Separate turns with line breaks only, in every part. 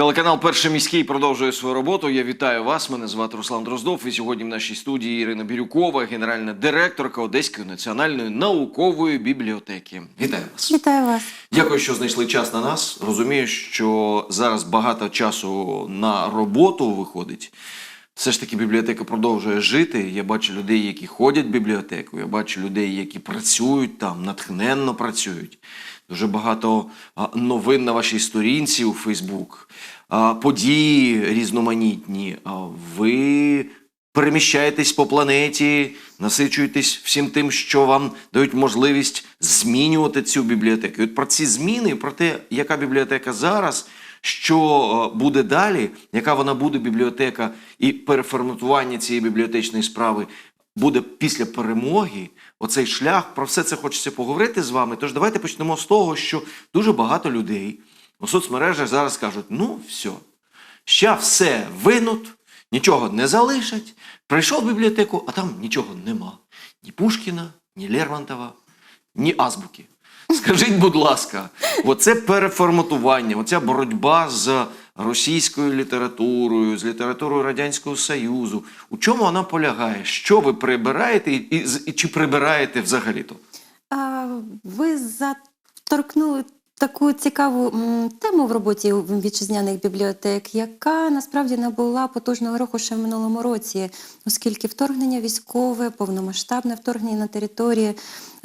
Телеканал Перший міський продовжує свою роботу. Я вітаю вас. Мене звати Руслан Дроздов. І сьогодні в нашій студії Ірина Бірюкова, генеральна директорка Одеської національної наукової бібліотеки. Вітаю вас.
Вітаю вас.
Дякую, що знайшли час на нас. Розумію, що зараз багато часу на роботу виходить. Все ж таки бібліотека продовжує жити. Я бачу людей, які ходять в бібліотеку. Я бачу людей, які працюють там, натхненно працюють. Дуже багато новин на вашій сторінці у Фейсбук, події різноманітні. Ви переміщаєтесь по планеті, насичуєтесь всім тим, що вам дають можливість змінювати цю бібліотеку. І от про ці зміни, про те, яка бібліотека зараз, що буде далі, яка вона буде бібліотека, і переформатування цієї бібліотечної справи буде після перемоги. Оцей шлях, про все це хочеться поговорити з вами. Тож давайте почнемо з того, що дуже багато людей у соцмережах зараз кажуть: ну, все, ща все винут, нічого не залишать. Прийшов в бібліотеку, а там нічого нема. Ні Пушкіна, ні Лермонтова, ні азбуки. Скажіть, будь ласка, оце переформатування, оця боротьба з російською літературою, з літературою Радянського Союзу. У чому вона полягає? Що ви прибираєте і, і, і чи прибираєте взагалі-то?
Ви заторкнули таку цікаву тему в роботі вітчизняних бібліотек, яка насправді набула потужного руху ще в минулому році, оскільки вторгнення військове, повномасштабне вторгнення на території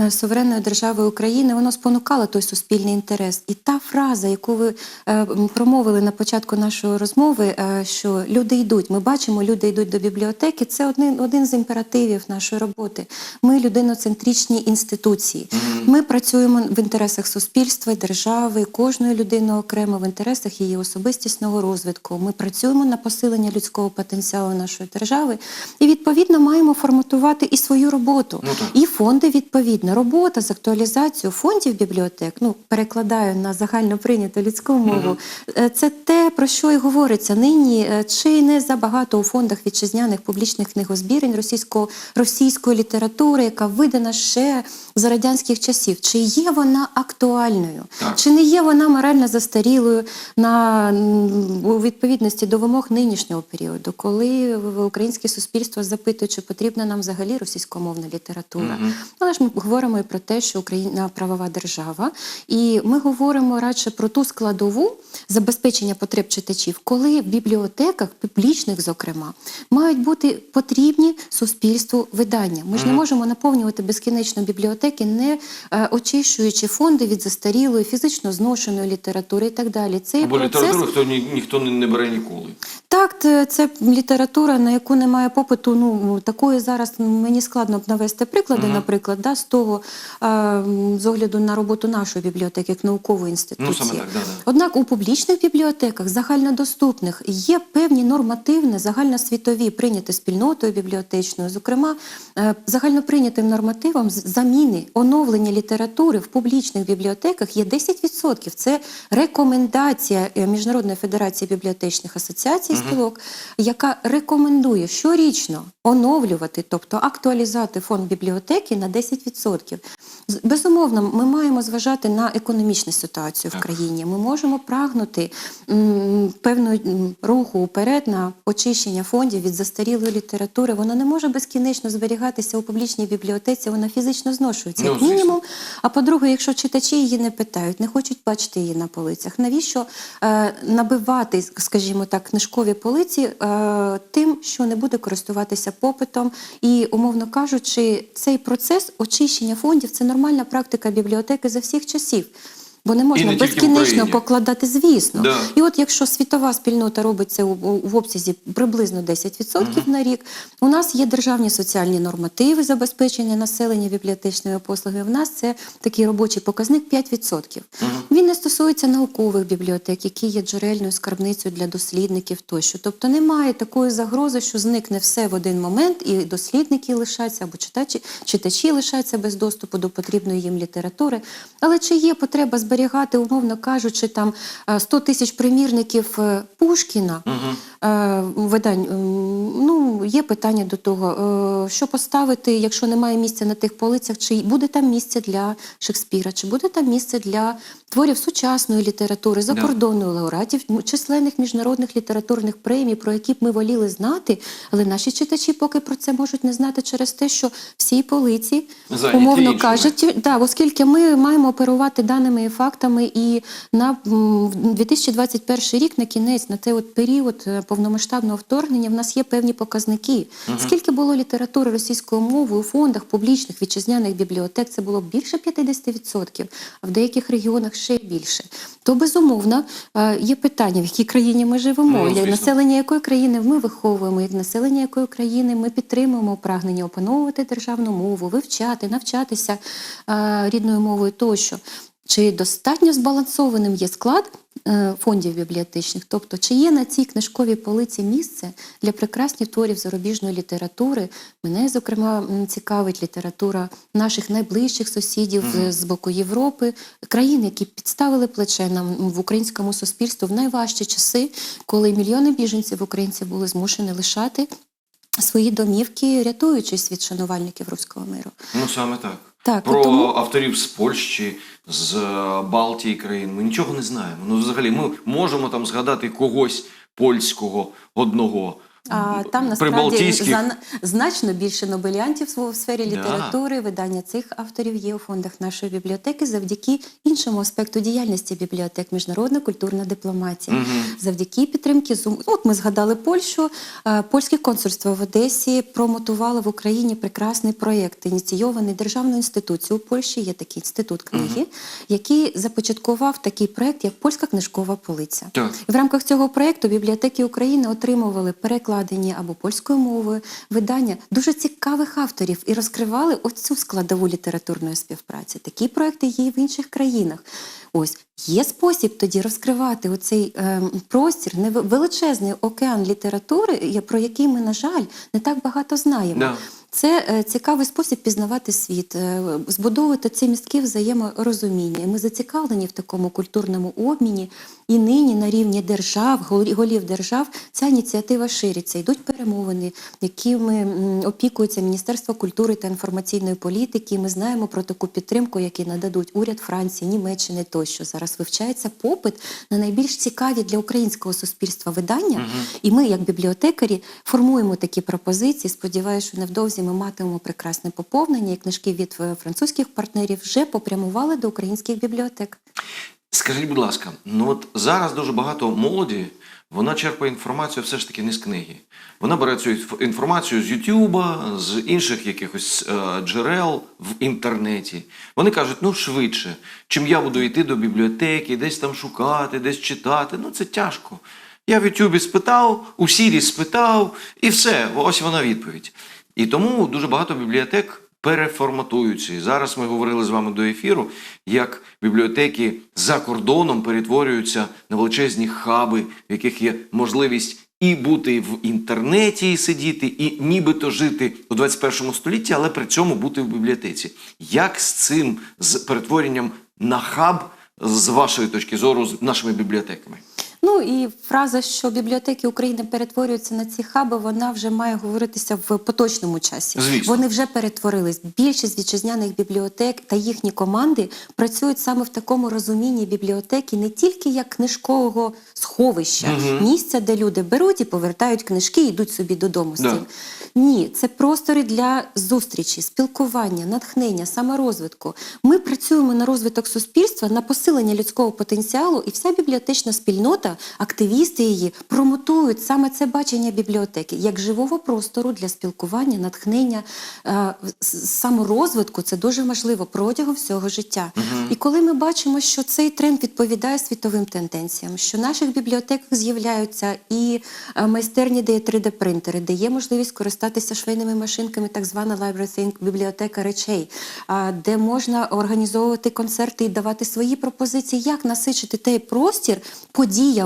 суверенної держави України, воно спонукало той суспільний інтерес. І та фраза, яку ви е, промовили на початку нашої розмови, е, що люди йдуть, ми бачимо, люди йдуть до бібліотеки. Це один, один з імперативів нашої роботи. Ми людиноцентричні інституції. Ми працюємо в інтересах суспільства, держави, кожної людини окремо в інтересах її особистісного розвитку. Ми працюємо на посилення людського потенціалу нашої держави і відповідно маємо форматувати і свою роботу,
Ну,
і фонди відповідно. Робота з актуалізацією фондів бібліотек. Ну перекладаю на загально прийняту людську мову. Е, Це те про що і говориться нині. е, Чи не забагато у фондах вітчизняних публічних книгозбірень російського російської літератури, яка видана ще за радянських часів. Чи є вона актуальною?
Так.
Чи не є вона морально застарілою на у відповідності до вимог нинішнього періоду, коли українське суспільство запитує, чи потрібна нам взагалі російськомовна література? Але ж ми говоримо і про те, що Україна правова держава, і ми говоримо радше про ту складову забезпечення потреб читачів, коли в бібліотеках, публічних, зокрема, мають бути потрібні суспільству видання. Ми ж не можемо наповнювати безкінечно бібліотеки, не е, очищуючи фонди від застарілої, фізично зношеної літератури і так далі. Цей
Або
процес
літературу хто ні, ніхто не бере ніколи.
Так, це, це література, на яку немає попиту. Ну такої зараз мені складно б навести приклади, наприклад, да, з того е, з огляду на роботу нашої бібліотеки як наукової інституції.
Ну, саме так, да, да.
Однак у публічних бібліотеках загальнодоступних є певні нормативні, загальносвітові прийняті спільнотою бібліотечною, зокрема е, загальноприйнятим нормативом заміни оновлення літератури в публічних бібліотеках є 10%. Це рекомендація е, Міжнародної федерації бібліотечних асоціацій спілок, яка рекомендує щорічно оновлювати, тобто актуалізувати фонд бібліотеки на 10%. Безумовно, ми маємо зважати на економічну ситуацію в країні. Ми можемо прагнути певного руху вперед на очищення фондів від застарілої літератури. Вона не може безкінечно зберігатися у публічній бібліотеці, вона фізично зношується,
Ну,
як мінімум. А по-друге, якщо читачі її не питають, не хочуть бачити її на полицях, навіщо е, набивати, скажімо так, книжкові полиці е, тим, що не буде користуватися попитом? І, умовно кажучи, цей процес очищення фондів це нормальна практика бібліотеки за всіх часів. Бо не можна
не
безкінечно покладати, звісно.
Да.
І от якщо світова спільнота робить це в обсязі приблизно 10% на рік, у нас є державні соціальні нормативи забезпечення населення бібліотечними послугами. В нас це такий робочий показник 5%. Він не стосується наукових бібліотек, які є джерельною скарбницею для дослідників тощо. Тобто немає такої загрози, що зникне все в один момент, і дослідники лишаться або читачі, читачі лишаться без доступу до потрібної їм літератури. Але чи є потреба зберігати, умовно кажучи, там е, 100 тисяч примірників е, Пушкіна, угу. видань, ну, є питання до того, е, що поставити, якщо немає місця на тих полицях, чи буде там місце для Шекспіра, чи буде там місце для творів сучасної літератури, закордонної лауреатів, численних міжнародних літературних премій, про які б ми воліли знати, але наші читачі поки про це можуть не знати через те, що всі полиці,
Зайняті
умовно
іншими.
кажуть, да, оскільки ми маємо оперувати даними і фактами, і на м, 2021 рік, на кінець, на цей от період е, повномасштабного вторгнення, в нас є певні показники. Скільки було літератури російською мовою у фондах публічних вітчизняних бібліотек, це було більше 50%, а в деяких регіонах ще більше. То безумовно е, є питання, в якій країні ми живемо,
Ну,
як населення якої країни ми виховуємо, як населення якої країни ми підтримуємо прагнення опановувати державну мову, вивчати, навчатися е, рідною мовою тощо. Чи достатньо збалансованим є склад фондів бібліотечних? Тобто, чи є на цій книжковій полиці місце для прекрасних творів зарубіжної літератури? Мене, зокрема, цікавить література наших найближчих сусідів е, з боку Європи, країн, які підставили плече нам в українському суспільству в найважчі часи, коли мільйони біженців українців були змушені лишати свої домівки, рятуючись від шанувальників руського миру.
Ну саме так.
Так,
Про
тому-
авторів з Польщі, з е, Балтії країн ми нічого не знаємо. Ну, взагалі, ми можемо там згадати когось польського одного.
А там насправді зна- значно більше нобеліантів в сфері
Да.
літератури. Видання цих авторів є у фондах нашої бібліотеки завдяки іншому аспекту діяльності бібліотек міжнародна культурна дипломатія.
Мгм.
Завдяки підтримки Зум. От ми згадали Польщу. Е, Польське консульство в Одесі промотувало в Україні прекрасний проєкт, ініційований державною інституцією у Польщі. Є такий інститут книги, який започаткував такий проєкт, як польська книжкова полиця.
Так.
І В рамках цього проєкту бібліотеки України отримували перекладені або польською мовою видання дуже цікавих авторів і розкривали оцю складову літературної співпраці. Такі проекти є і в інших країнах. Ось є спосіб тоді розкривати оцей е, простір, величезний океан літератури, про який ми, на жаль, не так багато знаємо.
Да.
Це е, цікавий спосіб пізнавати світ, е, збудовувати ці містки взаєморозуміння. Ми зацікавлені в такому культурному обміні. І нині на рівні держав, голів держав, ця ініціатива шириться. Йдуть перемовини, якими опікується Міністерство культури та інформаційної політики. Ми знаємо про таку підтримку, яку нададуть уряд Франції, Німеччини тощо. Зараз вивчається попит на найбільш цікаві для українського суспільства видання. І ми, як бібліотекарі, формуємо такі пропозиції. Сподіваюся, що невдовзі ми матимемо прекрасне поповнення. І книжки від е, французьких партнерів вже попрямували до українських бібліотек.
Скажіть, будь ласка, ну от зараз дуже багато молоді, вона черпає інформацію все ж таки не з книги. Вона бере цю інформацію з Ютуба, з інших якихось е, джерел в інтернеті. Вони кажуть, ну швидше, чим я буду йти до бібліотеки, десь там шукати, десь читати. Ну це тяжко. Я в Ютубі спитав, у Сірі спитав, і все, ось вона відповідь. І тому дуже багато бібліотек переформатуються. І зараз ми говорили з вами до ефіру, як бібліотеки за кордоном перетворюються на величезні хаби, в яких є можливість і бути в інтернеті, і сидіти, і нібито жити у 21 столітті, але при цьому бути в бібліотеці. Як з цим з перетворенням на хаб, з вашої точки зору, з нашими бібліотеками?
Ну і фраза, що бібліотеки України перетворюються на ці хаби, вона вже має говоритися в поточному часі.
Звісно.
Вони вже перетворились. Більшість вітчизняних бібліотек та їхні команди працюють саме в такому розумінні бібліотеки не тільки як книжкового сховища, місця, де люди беруть і повертають книжки і йдуть собі додому з
Да.
Ні, це простори для зустрічі, спілкування, натхнення, саморозвитку. Ми працюємо на розвиток суспільства, на посилення людського потенціалу, і вся бібліотечна спільнота, активісти її промотують саме це бачення бібліотеки як живого простору для спілкування, натхнення, е, саморозвитку. Це дуже важливо протягом всього життя. І коли ми бачимо, що цей тренд відповідає світовим тенденціям, що в наших бібліотеках з'являються і е, майстерні, де є 3D-принтери, де є можливість користатися швейними машинками, так звана Library Think, бібліотека речей, а, де можна організовувати концерти і давати свої пропозиції, як насичити той простір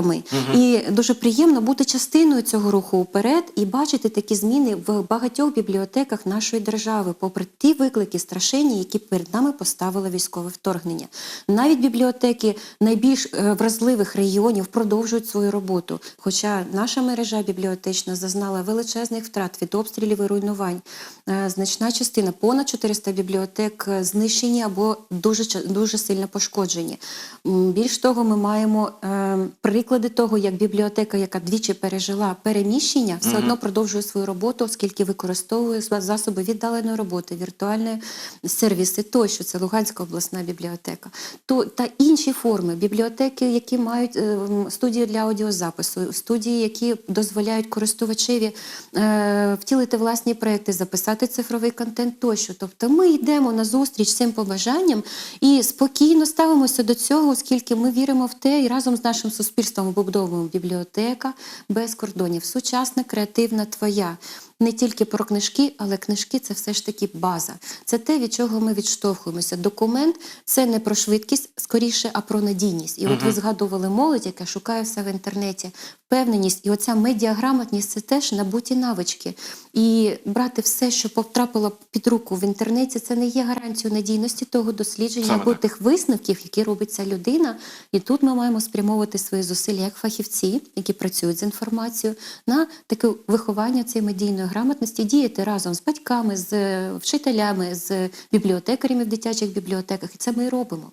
подіями, діями. І дуже приємно бути частиною цього руху вперед і бачити такі зміни в багатьох бібліотеках нашої держави, попри ті виклики страшенні, які перед нами поставило військове вторгнення. Навіть бібліотеки найбільш е, вразливих регіонів продовжують свою роботу. Хоча наша мережа бібліотечна зазнала величезних втрат від обстрілів і руйнувань. Е, Значна частина, понад 400 бібліотек е, знищені або дуже дуже сильно пошкоджені. Більш того, ми маємо е, приклади того, як бібліотека, яка двічі пережила переміщення, все одно продовжує свою роботу, оскільки використовує засоби віддаленої роботи, віртуальні сервіси тощо. Це Луганська обласна бібліотека. То та інші форми бібліотеки, які мають е, студії для аудіозапису, студії, які дозволяють користувачеві е, втілити власні проекти, записати цифровий контент тощо. Тобто ми йдемо на зустріч цим побажанням і спокійно ставимося до цього, оскільки ми віримо в те і разом з нашим суспільством побудовуємо бібліотека без кордонів. Сучасна, креативна, твоя. Не тільки про книжки, але книжки це все ж таки база. Це те, від чого ми відштовхуємося. Документ це не про швидкість, скоріше, а про надійність. І от ви згадували молодь, яка шукає все в інтернеті. Впевненість і оця медіаграмотність це теж набуті навички. І брати все, що потрапило під руку в інтернеті, це не є гарантією надійності того дослідження
Саме
або
так.
тих висновків, які робить ця людина. І тут ми маємо спрямовувати свої зусилля як фахівці, які працюють з інформацією, на таке виховання цієї медійної грамотності, діяти разом з батьками, з е, вчителями, з бібліотекарями в дитячих бібліотеках. І це ми і робимо.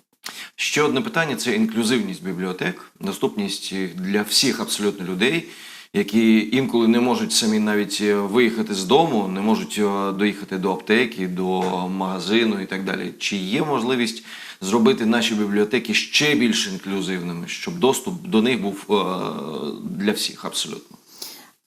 Ще одне питання це інклюзивність бібліотек, доступність для всіх абсолютно людей, які інколи не можуть самі навіть е, виїхати з дому, не можуть е, доїхати до аптеки, до магазину і так далі. Чи є можливість зробити наші бібліотеки ще більш інклюзивними, щоб доступ до них був для всіх абсолютно?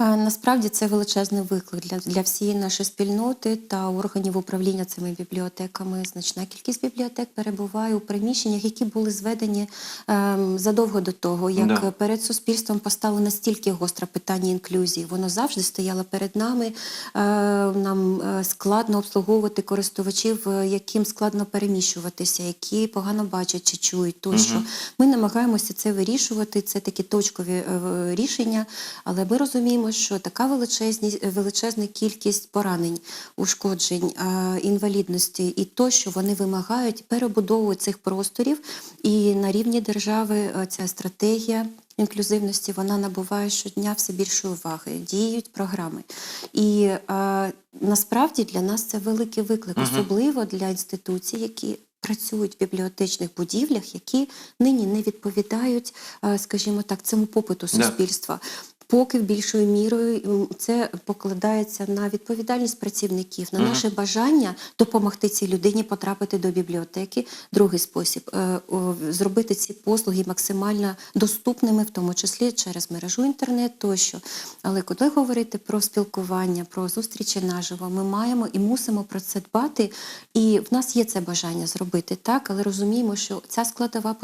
Насправді це величезний виклик для, для всієї нашої спільноти та органів управління цими бібліотеками. Значна кількість бібліотек перебуває у приміщеннях, які були зведені ем, задовго до того, як
Да.
перед суспільством постало настільки гостре питання інклюзії. Воно завжди стояло перед нами. Е, нам е, складно обслуговувати користувачів, е, яким складно переміщуватися, які погано бачать чи чують тощо. Ми намагаємося це вирішувати. Це такі точкові е, рішення, але ми розуміємо, що така величезна кількість поранень, ушкоджень, е, інвалідності і то, що вони вимагають перебудову цих просторів. І на рівні держави е, ця стратегія. Інклюзивності вона набуває щодня все більшої уваги, діють програми. І е, насправді для нас це великий виклик, особливо для інституцій, які працюють в бібліотечних будівлях, які нині не відповідають, е, скажімо так, цьому попиту суспільства. Поки більшою мірою це покладається на відповідальність працівників, на наше бажання допомогти цій людині потрапити до бібліотеки. Другий спосіб е, зробити ці послуги максимально доступними, в тому числі через мережу інтернет тощо. Але коли говорити про спілкування, про зустрічі наживо, ми маємо і мусимо про це дбати. І в нас є це бажання зробити так, але розуміємо, що ця складова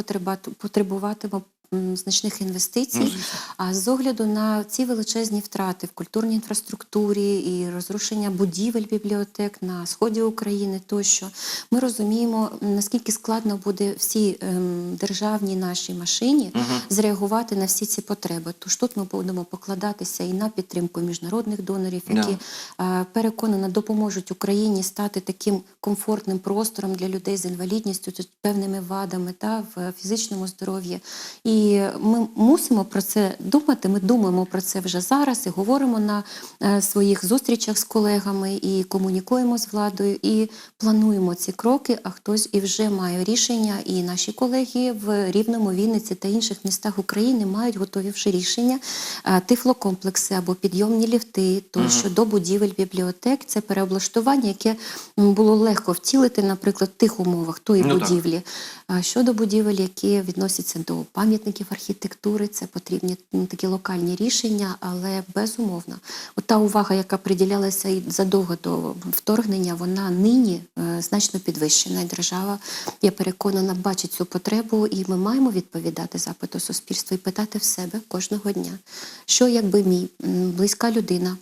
потребуватиме значних інвестицій. А з огляду на ці величезні втрати в культурній інфраструктурі і розрушення будівель бібліотек на сході України тощо, ми розуміємо, наскільки складно буде всій ем, державній нашій машині зреагувати на всі ці потреби. Тож тут ми будемо покладатися і на підтримку міжнародних донорів, які е, переконано допоможуть Україні стати таким комфортним простором для людей з інвалідністю, з певними вадами та в фізичному здоров'ї. І ми мусимо про це думати. Ми думаємо про це вже зараз і говоримо на е, своїх зустрічах з колегами, і комунікуємо з владою, і плануємо ці кроки. А хтось і вже має рішення. І наші колеги в Рівному, Вінниці та інших містах України мають готові вже рішення. Е, Тифлокомплекси або підйомні ліфти, тощо до будівель бібліотек. Це переоблаштування, яке було легко втілити, наприклад, в тих умовах тої
Ну, так.
будівлі. А щодо будівель, які відносяться до пам'ятників архітектури, це потрібні м, такі локальні рішення, але безумовно, от та увага, яка приділялася і задовго до вторгнення, вона нині е, значно підвищена. І держава, я переконана, бачить цю потребу, і ми маємо відповідати запиту суспільства і питати в себе кожного дня, що якби мій близька людина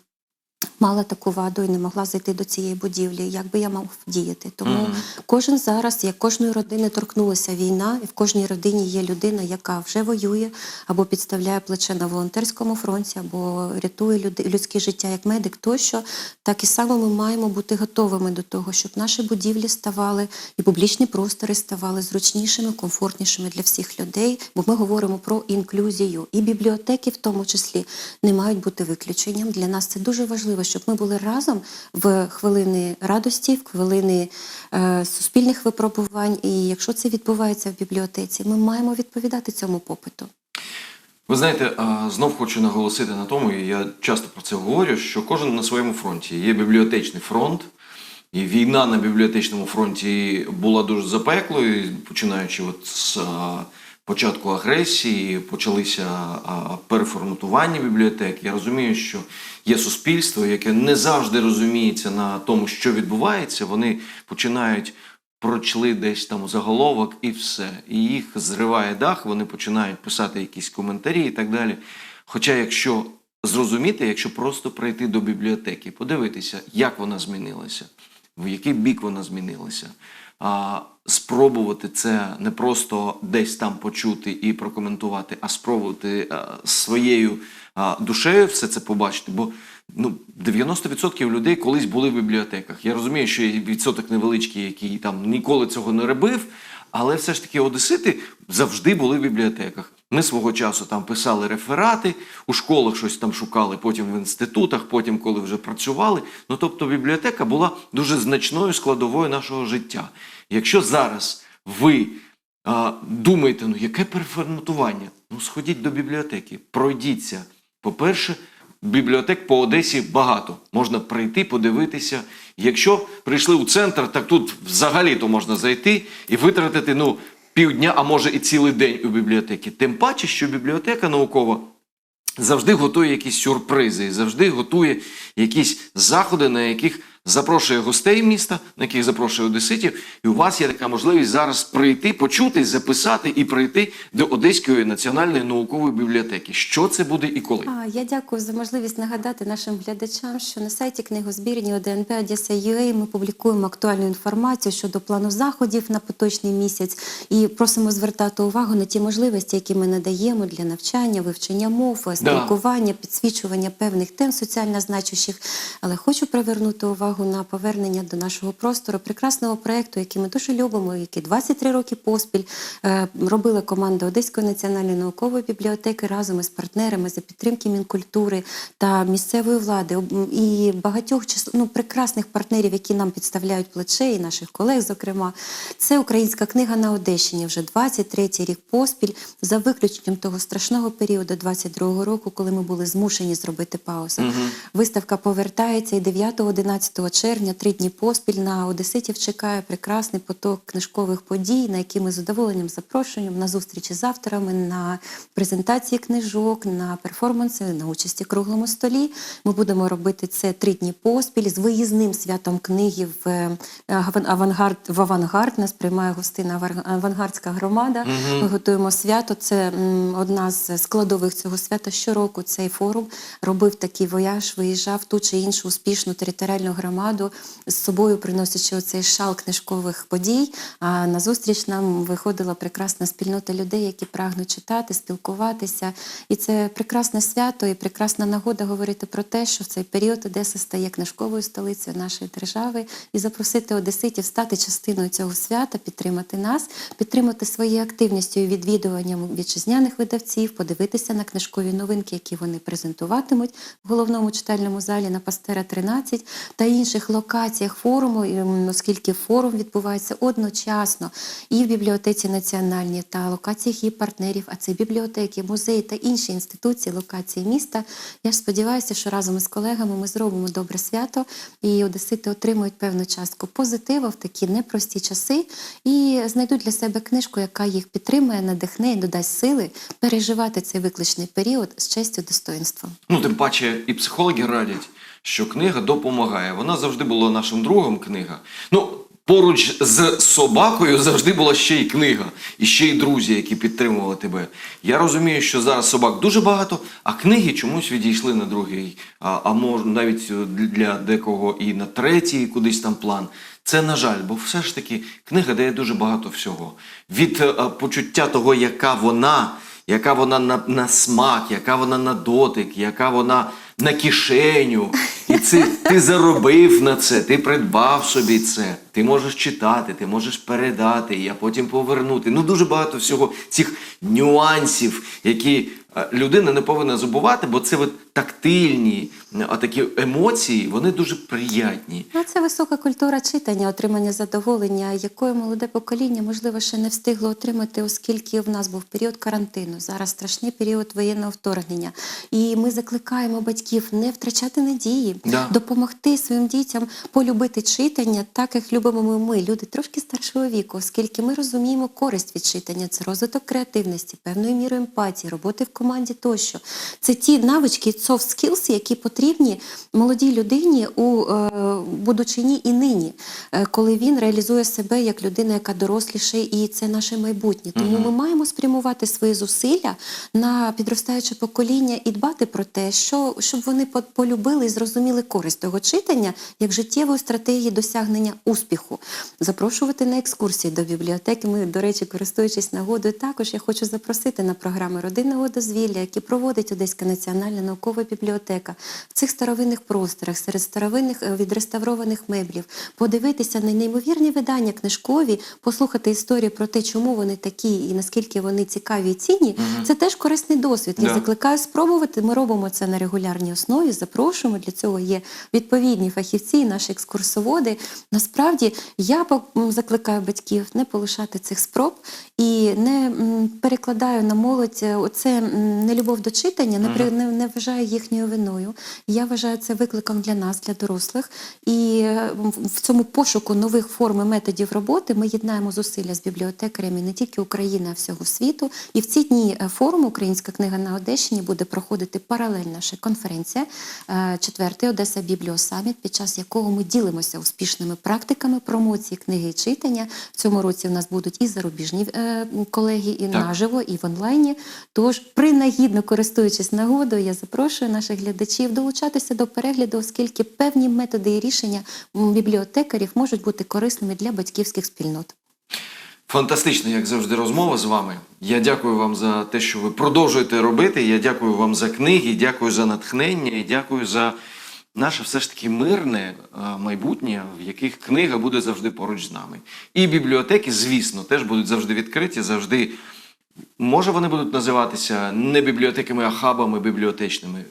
мала таку ваду і не могла зайти до цієї будівлі. Як би я мав діяти? Тому
Мгм.
кожен зараз, як кожної родини торкнулася війна, і в кожній родині є людина, яка вже воює або підставляє плече на волонтерському фронті, або рятує люди- людське життя як медик, тощо так і само ми маємо бути готовими до того, щоб наші будівлі ставали і публічні простори ставали зручнішими, комфортнішими для всіх людей. Бо ми говоримо про інклюзію. І бібліотеки, в тому числі, не мають бути виключенням. Для нас це дуже важливо, щоб ми були разом в хвилини радості, в хвилини е, суспільних випробувань. І якщо це відбувається в бібліотеці, ми маємо відповідати цьому попиту.
Ви знаєте, знов хочу наголосити на тому, і я часто про це говорю, що кожен на своєму фронті. Є бібліотечний фронт, і війна на бібліотечному фронті була дуже запеклою, починаючи от з початку агресії, почалися переформатування бібліотек. Я розумію, що є суспільство, яке не завжди розуміється на тому, що відбувається. Вони починають прочли десь там заголовок і все. І їх зриває дах, вони починають писати якісь коментарі і так далі. Хоча, якщо зрозуміти, якщо просто прийти до бібліотеки, подивитися, як вона змінилася, в який бік вона змінилася, а спробувати це не просто десь там почути і прокоментувати, а спробувати а, своєю а, душею все це побачити. Бо ну, 90% людей колись були в бібліотеках. Я розумію, що є відсоток невеличкий, який там ніколи цього не робив, але все ж таки одесити завжди були в бібліотеках. Ми свого часу там писали реферати, у школах щось там шукали, потім в інститутах, потім, коли вже працювали. Ну тобто бібліотека була дуже значною складовою нашого життя. Якщо зараз ви а, думаєте, ну яке переформатування? Ну сходіть до бібліотеки, пройдіться. По-перше, бібліотек по Одесі багато. Можна прийти, подивитися. Якщо прийшли у центр, так тут взагалі-то можна зайти і витратити ну, півдня, а може і цілий день у бібліотеці. Тим паче, що бібліотека наукова завжди готує якісь сюрпризи, і завжди готує якісь заходи, на яких запрошує гостей міста, на яких запрошує одеситів. І у вас є така можливість зараз прийти, почути, записати і прийти до Одеської національної наукової бібліотеки. Що це буде і коли?
А, я дякую за можливість нагадати нашим глядачам, що на сайті книгозбірні ОДНП Одеса.ua ми публікуємо актуальну інформацію щодо плану заходів на поточний місяць і просимо звертати увагу на ті можливості, які ми надаємо для навчання, вивчення мов, спілкування, підсвічування певних тем соціально значущих. Але хочу привернути увагу на повернення до нашого простору прекрасного проєкту, який ми дуже любимо, який 23 роки поспіль е, робила команда Одеської національної наукової бібліотеки разом із партнерами за підтримки Мінкультури та місцевої влади і багатьох ну, прекрасних партнерів, які нам підставляють плече, і наших колег, зокрема. Це українська книга на Одещині вже 23-й рік поспіль, за виключенням того страшного періоду 22-го року, коли ми були змушені зробити паузу. Виставка повертається і 9-11 червня, три дні поспіль на Одеситів чекає прекрасний поток книжкових подій, на які ми з задоволенням запрошуємо на зустрічі з авторами, на презентації книжок, на перформанси, на участі в круглому столі. Ми будемо робити це три дні поспіль з виїзним святом книги в е, авангард в авангард. Нас приймає гостина авангардська громада. Ми готуємо свято. Це одна з складових цього свята. Щороку цей форум робив такий вояж, виїжджав ту чи іншу успішну територіальну громаду з собою, приносячи оцей шал книжкових подій. А на зустріч нам виходила прекрасна спільнота людей, які прагнуть читати, спілкуватися. І це прекрасне свято і прекрасна нагода говорити про те, що в цей період Одеса стає книжковою столицею нашої держави, і запросити одеситів стати частиною цього свята, підтримати нас, підтримати своєю активністю і відвідуванням вітчизняних видавців, подивитися на книжкові новинки, які вони презентуватимуть в головному читальному залі на Пастера 13 та інших локаціях форуму, оскільки форум відбувається одночасно і в бібліотеці національній та локаціях її партнерів, а це бібліотеки, музеї та інші інституції, локації міста. Я ж сподіваюся, що разом із колегами ми зробимо добре свято, і одесити отримують певну частку позитиву в такі непрості часи і знайдуть для себе книжку, яка їх підтримує, надихне і додасть сили переживати цей викличний період з честю достоинством.
Ну, тим паче, і психологи радять, що книга допомагає. Вона завжди була нашим другом книга. Ну, поруч з собакою завжди була ще й книга, і ще й друзі, які підтримували тебе. Я розумію, що зараз собак дуже багато, а книги чомусь відійшли на другий, а, а може навіть е, для декого і на третій кудись там план. Це на жаль, бо все ж таки книга дає дуже багато всього. Від е, почуття того, яка вона, яка вона на, на смак, яка вона на дотик, яка вона на кишеню. І це ти заробив на це, ти придбав собі це. Ти можеш читати, ти можеш передати, а потім повернути. Ну дуже багато всього цих нюансів, які е, людина не повинна забувати, бо це от тактильні, а такі емоції, вони дуже приятні.
Ну, це висока культура читання, отримання задоволення, якої молоде покоління, можливо, ще не встигло отримати, оскільки в нас був період карантину. Зараз страшний період воєнного вторгнення. І ми закликаємо батьків не втрачати надії,
Да.
допомогти своїм дітям полюбити читання, так як любимо ми, люди трошки старшого віку, оскільки ми розуміємо користь від читання, це розвиток креативності, певною мірою емпатії, роботи в команді тощо. Це ті навички, soft skills, які потрібні молодій людині у е, будучині і нині, е, коли він реалізує себе як людина, яка доросліше, і це наше майбутнє. Тому ми маємо спрямувати свої зусилля на підростаюче покоління і дбати про те, що щоб вони полюбили і зрозуміли користь того читання як життєвої стратегії досягнення успіху. Запрошувати на екскурсії до бібліотеки. Ми, до речі, користуючись нагодою, також я хочу запросити на програми родинного дозвілля, які проводить Одеська національна наукова бібліотека в цих старовинних просторах, серед старовинних е, відреставрованих меблів, подивитися на неймовірні видання книжкові, послухати історії про те, чому вони такі і наскільки вони цікаві і цінні. Це теж корисний досвід. Я
Да.
закликаю спробувати. Ми робимо це на регулярній основі. Запрошуємо. Для цього є відповідні фахівці, наші екскурсоводи. Насправді я закликаю батьків не полишати цих спроб і не перекладаю на молодь е, оце нелюбов до читання, не, при- не, не вважаю їхньою виною. Я вважаю це викликом для нас, для дорослих. І е, в- цьому пошуку нових форм і методів роботи ми єднаємо зусилля з бібліотекарями не тільки України, а всього світу. І в ці дні е, форуму Українська книга на Одещині буде проходити паралельна наша конференція, е, четвертий Одеса Бібліосаміт, під час якого ми ділимося успішними практиками промоції книги і читання. В цьому році в нас будуть і зарубіжні колеги, і наживо, і в онлайні. Тож, принагідно користуючись нагодою, я запрошую наших глядачів долучатися до перегляду, оскільки певні методи і рішення бібліотекарів можуть бути корисними для батьківських спільнот.
Фантастична, як завжди, розмова з вами. Я дякую вам за те, що ви продовжуєте робити. Я дякую вам за книги, дякую за натхнення і дякую за наше все ж таки мирне е, майбутнє, в яких книга буде завжди поруч з нами. І бібліотеки, звісно, теж будуть завжди відкриті, завжди. Може, вони будуть називатися не бібліотеками, а хабами бібліотечними.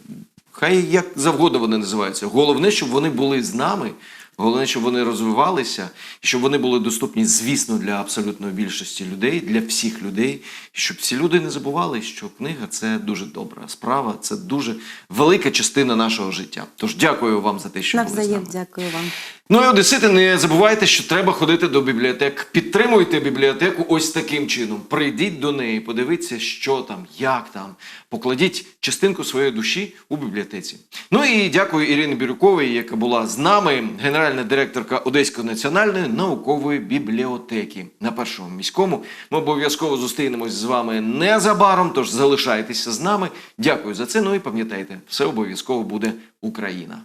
Хай як завгодно вони називаються. Головне, щоб вони були з нами. Головне, щоб вони розвивалися, і щоб вони були доступні, звісно, для абсолютної більшості людей, для всіх людей, щоб всі люди не забували, що книга це дуже добра справа, це дуже велика частина нашого життя. Тож дякую вам за те, що були з нами.
дякую вам.
Ну і одесити, не забувайте, що треба ходити до бібліотек. Підтримуйте бібліотеку ось таким чином. Прийдіть до неї, подивіться, що там, як там. Покладіть частинку своєї душі у бібліотеці. Ну і дякую Ірині Бірюковій, яка була з нами, генеральна директорка Одеської національної наукової бібліотеки. На першому міському ми обов'язково зустрінемось з вами незабаром. Тож залишайтеся з нами. Дякую за це. Ну і пам'ятайте, все обов'язково буде Україна.